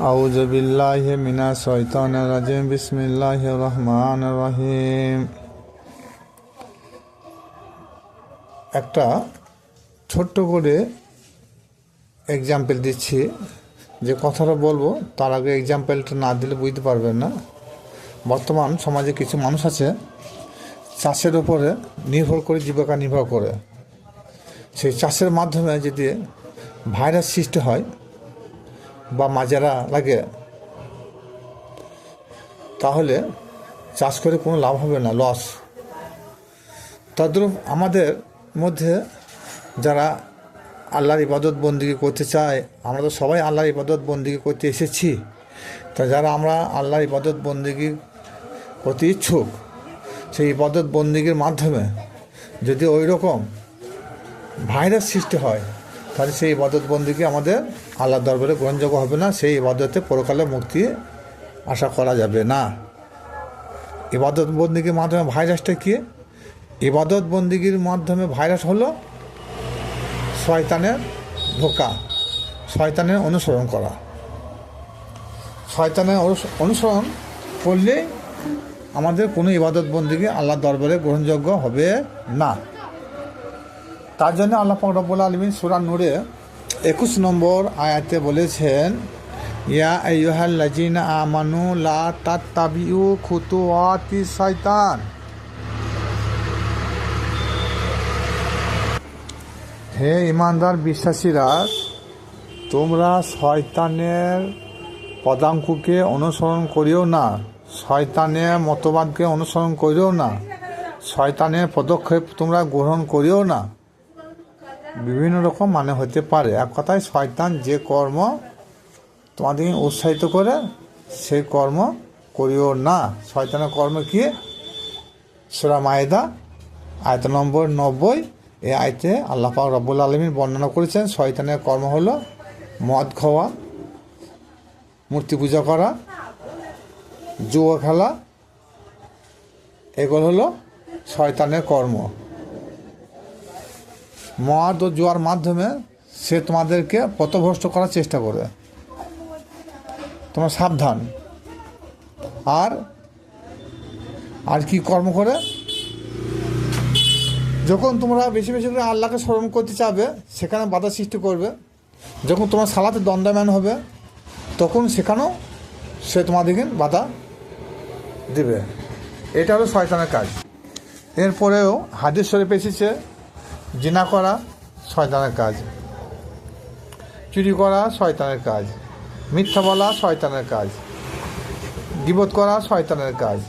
أعوذ بالله من الشيطان الرجيم بسم الله الرحمن الرحيم একটা ছোট্ট করে এক্সাম্পল দিচ্ছি যে কথাটা বলবো তার আগে এক্সাম্পলটা না দিলে বুঝতে পারবেন না বর্তমান সমাজে কিছু মানুষ আছে চাষের উপরে নির্ভর করে জীবিকা নির্ভর করে সেই চাষের মাধ্যমে যদি ভাইরাস সৃষ্টি হয় বা মাজেরা লাগে, তাহলে চাষ করে কোনো লাভ হবে না লস তদ্রূপ আমাদের মধ্যে যারা আল্লাহর ইবাদত বন্দিকে করতে চায়, আমরা তো সবাই আল্লাহর ইবাদত বন্দিকে করতে এসেছি, তা যারা আমরা আল্লাহর ইবাদত বন্দিগি করতে ইচ্ছুক, সেই ইবাদত বন্দিগির মাধ্যমে যদি ওই রকম ভাইরাস সৃষ্টি হয়, তাহলে সেই ইবাদত বন্দিকে আমাদের আল্লাহ দরবারে গ্রহণযোগ্য হবে না, সেই ইবাদতে পরকালে মুক্তি আশা করা যাবে না। ইবাদত বন্দিগির মাধ্যমে ভাইরাসটা কী? ইবাদত বন্দিগির মাধ্যমে ভাইরাস হলো শয়তানের ধোকা, শয়তানের অনুসরণ করা। শয়তানের অনুস- অনুসরণ করলে আমাদের কোনো ইবাদত বন্দিকে আল্লাহ দরবারে গ্রহণযোগ্য হবে না। তার জন্য আল্লাহ রব্বুল আলমিন সুরান নূরে একুশ নম্বর আয়াতে বলেছেন, ইয়া আইয়ুহাল লাজিনা আমানু লা তাত্তাবিউ খুতুওয়াতি শয়তান হে ইমানদার বিশ্বাসীরা, তোমরা শয়তানের পদাঙ্কুকে অনুসরণ করিও না, শয়তানের মতবাদকে অনুসরণ করিও না, শয়তানের পদক্ষেপ তোমরা গ্রহণ করিও না। বিভিন্ন রকম মানে হতে পারে। এক কথায় শয়তান যে কর্ম তোমাদেরকে উৎসাহিত করে সেই কর্ম করিও না। শয়তানের কর্ম কি? সুরা মায়েদা, আয়ত নম্বর নব্বই। এই আয়তে আল্লাহ পাক রব্বুল আলমীর বর্ণনা করেছেন, শয়তানের কর্ম হলো মদ খাওয়া, মূর্তি পূজা করা, জুয়া খেলা। এগুলো হলো শয়তানের কর্ম। মদ ও জুয়ার মাধ্যমে সে তোমাদেরকে পথভ্রষ্ট করার চেষ্টা করে তোমার সাবধান। আর আর কি কর্ম করে? যখন তোমরা বেশি বেশি করে আল্লাহকে স্মরণ করতে চাবে, সেখানে বাধা সৃষ্টি করবে। যখন তোমার সালাতে দণ্ডায়মান হবে, তখন সেখানেও সে তোমাদেরকে বাধা দেবে। এটা হলো শয়তানের কাজ। এরপরেও হাদিস শরীফ এসেছে জিনা করা, শয়তানের কাজ। চুরি করা, শয়তানের কাজ। মিথ্যা বলা, শয়তানের কাজ। গিবত করা, শয়তানের কাজ।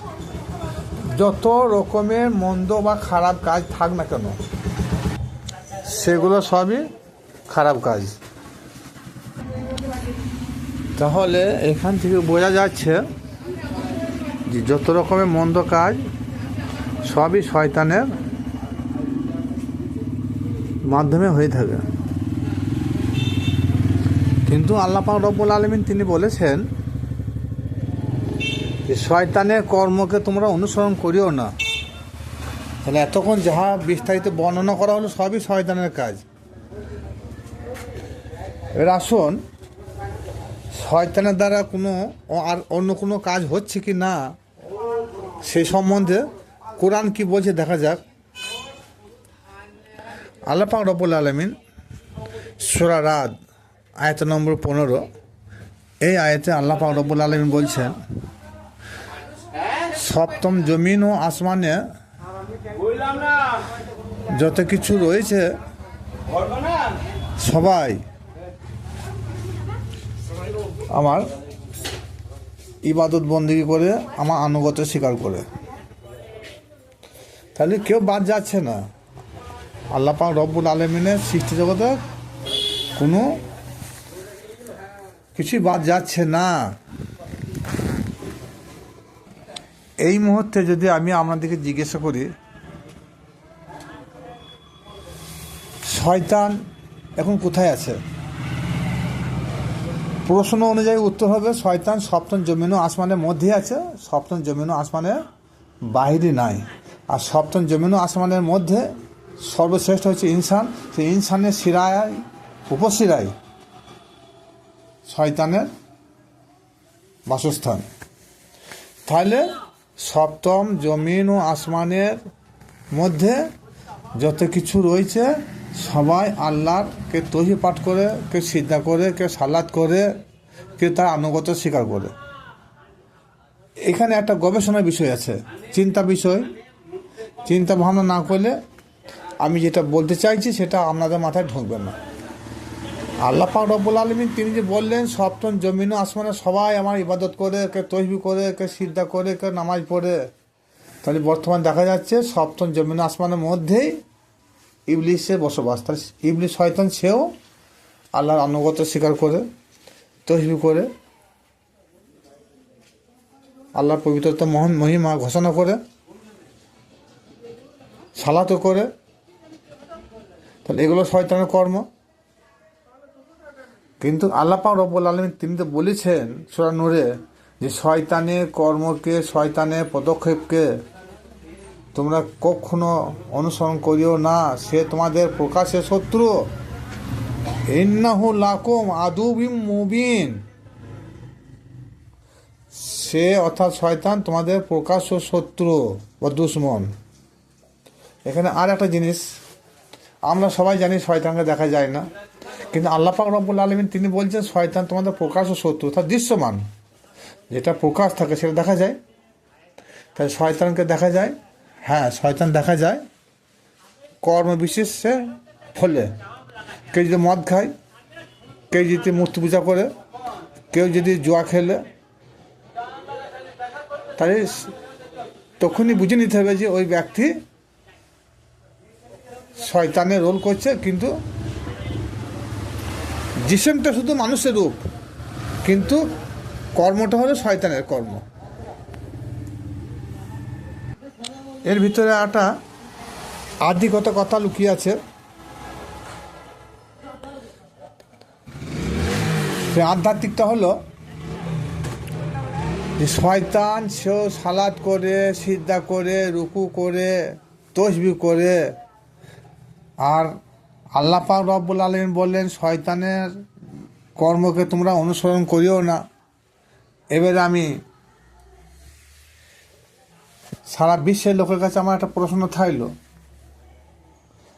যত রকমের মন্দ বা খারাপ কাজ থাক না কেন, সেগুলো সবই খারাপ কাজ। তাহলে এখান থেকে বোঝা যাচ্ছে যে যত রকমের মন্দ কাজ, সবই শয়তানের মাধ্যমে হয়ে থাকে। কিন্তু আল্লাহ পাক রব্বুল আলমিন তিনি বলেছেন যে, শয়তানের কর্মকে তোমরা অনুসরণ করিও না। তাহলে এতক্ষণ যাহা বিস্তারিত বর্ণনা করা হলো, সবই শয়তানের কাজ। এর আসুন, শয়তানের দ্বারা কোনো আর অন্য কোনো কাজ হচ্ছে কি না, সে সম্বন্ধে কোরআন কি বলছে দেখা যাক। আল্লাহ পাক রব্বুল আলমিন সুরা রাত আয়ত নম্বর পনেরো, এই আয়তে আল্লাহ পাক রব্বুল আলমিন বলছেন, সপ্তম জমিন ও আসমানে যত কিছু রয়েছে, সবাই আমার ইবাদত বন্দিগি করে, আমার আনুগত্য স্বীকার করে। তাহলে কেউ বাদ যাচ্ছে না। আল্লাহ পাক রব্বুল আলমিনের সৃষ্টি জগতে কোনো কিছুই বাদ যাচ্ছে না। এই মুহূর্তে যদি আমি আপনাদেরকে জিজ্ঞাসা করি, শয়তান এখন কোথায় আছে? প্রশ্ন অনুযায়ী উত্তর হবে, শয়তান সপ্তম জমিন ও আসমানের মধ্যে আছে, সপ্তম জমিন ও আসমানের বাইরে নাই। আর সপ্তম জমিন আসমানের মধ্যে সর্বশ্রেষ্ঠ হচ্ছে ইনসান। সেই ইনসানের শিরায়, উপশিরায় শয়তানের বাসস্থান। তাহলে সপ্তম জমিন ও আসমানের মধ্যে যত কিছু রয়েছে, সবাই আল্লাহর কে তহি পাঠ করে কেউ সিদ্ধা করে কেউ সালাদ করে, কে তার আনুগত স্বীকার করে। এখানে একটা গবেষণার বিষয় আছে, চিন্তা বিষয়। চিন্তা ভাবনা না করলে আমি যেটা বলতে চাইছি সেটা আপনাদের মাথায় ঢুকবে না। আল্লাহ পাক রব্বুল আলমিন তিনি যে বললেন, সপ্তম জমিন আসমানে সবাই আমার ইবাদত করে, কে তসবি করে, কে সিদ্ধা করে, কে নামাজ পড়ে। তাহলে বর্তমান দেখা যাচ্ছে সপ্তম জমিন আসমানের মধ্যেই ইবলিশের বসবাস। তাহলে ইবলিশ শয়তান সেও আল্লাহর আনুগত্য স্বীকার করে, তসবি করে, আল্লাহর পবিত্রতা মহান মহিমা ঘোষণা করে, সালাতো করে তাহলে এগুলো শয়তানের কর্ম। কিন্তু আল্লাহ পাক রব্বুল আলমিন তিনি তো বলেছেন সুরা নূরে যে শয়তানের কর্মকে শয়তানের পদক্ষেপকে তোমরা কখনো অনুসরণ করিও না, সে তোমাদের প্রকাশের শত্রু। ইন্নাহু লাকুম আদুবিম মুবিন। সে অর্থাৎ শয়তান তোমাদের প্রকাশ্য শত্রু বা দুশ্মন। এখানে আর একটা জিনিস আমরা সবাই জানি শয়তানকে দেখা যায় না। কিন্তু আল্লাহ পাক রব্বুল আলমিন তিনি বলছেন, শয়তান তোমাদের প্রকাশ ও শত্রু অর্থাৎ দৃশ্যমান। যেটা প্রকাশ থাকে সেটা দেখা যায়। তাই শয়তানকে দেখা যায়? হ্যাঁ শয়তান দেখা যায়। কর্ম বিশেষে ফলে। কেউ যদি মদ খায়, কেউ যদি মূর্তি পূজা করে, কেউ যদি জুয়া খেলে, তাহলে তখনই বুঝে নিতে হবে যে ওই ব্যক্তি শয়তানের রোল করছে, কিন্তু জিসেমটা শুধু মানুষের রূপ, কিন্তু কর্মটা হলো শয়তানের কর্ম। এর ভিতরে একটা আদিগত কথা লুকিয়ে আছে। সে আধ্যাত্মিকটা হলো যে শয়তান সেও সালাদ করে সিদ্ধা করে, রুকু করে, তসবি করে আর আল্লাহ পাক রব্বুল আলমিন বললেন, শয়তানের কর্মকে তোমরা অনুসরণ করিও না। এবারে আমি সারা বিশ্বের লোকের কাছে আমার একটা প্রশ্ন থাকল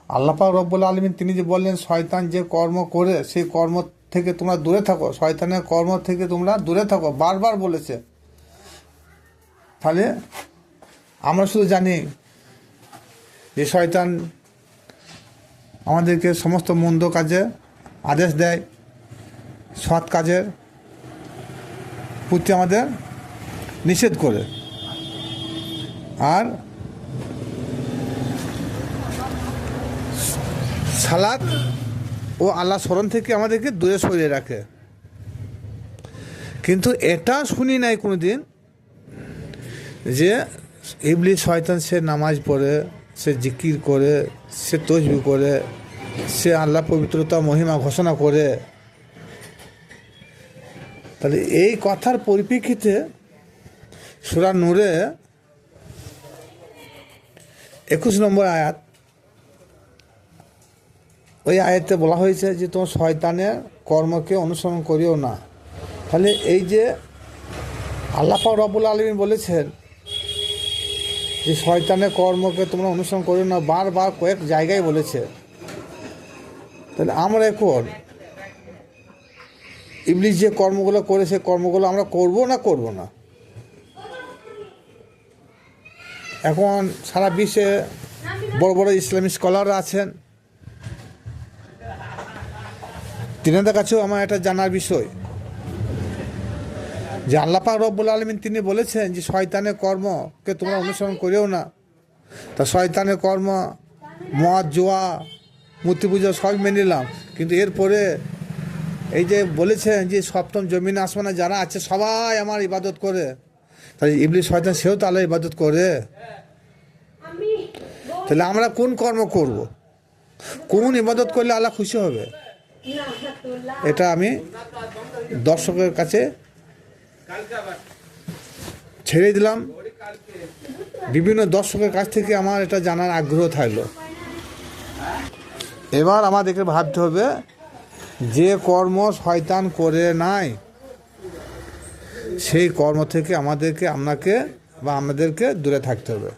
আল্লাহ পাক রব্বুল আলমিন তিনি যে বললেন, শয়তান যে কর্ম করে, সেই কর্ম থেকে তোমরা দূরে থাকো। শয়তানের কর্ম থেকে তোমরা দূরে থাকো। বারবার বলেছে। তাহলে আমরা শুধু জানি যে শয়তান আমাদেরকে সমস্ত মন্দ কাজে আদেশ দেয়, সৎ কাজের প্রতি আমাদের নিষেধ করে। আর সালাদ ও আল্লাহ স্মরণ থেকে আমাদেরকে দূরে সরিয়ে রাখে। কিন্তু এটা শুনি নাই কোনো দিন যে ইবলি শয়তান সে নামাজ পড়ে সে জিকির করে, সে তসবি করে, সে আল্লাহ পবিত্রতা, মহিমা ঘোষণা করে। তাহলে এই কথার পরিপ্রেক্ষিতে সুরা নূরে একুশ নম্বর আয়াত, ওই আয়াতে বলা হয়েছে যে তোমার শয়তানের কর্মকে অনুসরণ করিও না। তাহলে এই যে আল্লাহ রবুল আলমী বলেছেন যে শয়তানের কর্মকে তোমরা অনুসরণ করিও না, বারবার কয়েক জায়গায় বলেছে। তাহলে আমরা এখন ইবলিশ যে কর্মগুলো করে সে কর্মগুলো আমরা করব না করব না? এখন সারা বিশ্বে বড় বড় ইসলামী স্কলাররা আছেন। তিনাদের কাছেও আমার একটা জানার বিষয়। যে আল্লাপাক রব্বুল আলমিন তিনি বলেছেন যে শয়তানের কর্মকে তোমরা অনুসরণ করেও না। তা শয়তানের কর্ম, মদ, জোয়া, মূর্তি পুজো সব মেনে নিলাম। কিন্তু এরপরে এই যে বলেছেন যে সপ্তম জমিন আসমানে যারা আছে সবাই আমার ইবাদত করে। তাহলে ইবলি শয়তান সেও তো ইবাদত করে। তাহলে আমরা কোন কর্ম করব? কোন ইবাদত করলে আল্লাহ খুশি হবে? এটা আমি দর্শকের কাছে ছেড়ে দিলাম। বিভিন্ন দর্শকের কাছ থেকে আমার এটা জানার আগ্রহ থাকল। এবার আমাদেরকে ভাবতে হবে, যে কর্ম শয়তান করে নাই, সেই কর্ম থেকে আমাদেরকে, আপনাকে বা আমাদেরকে দূরে থাকতে হবে।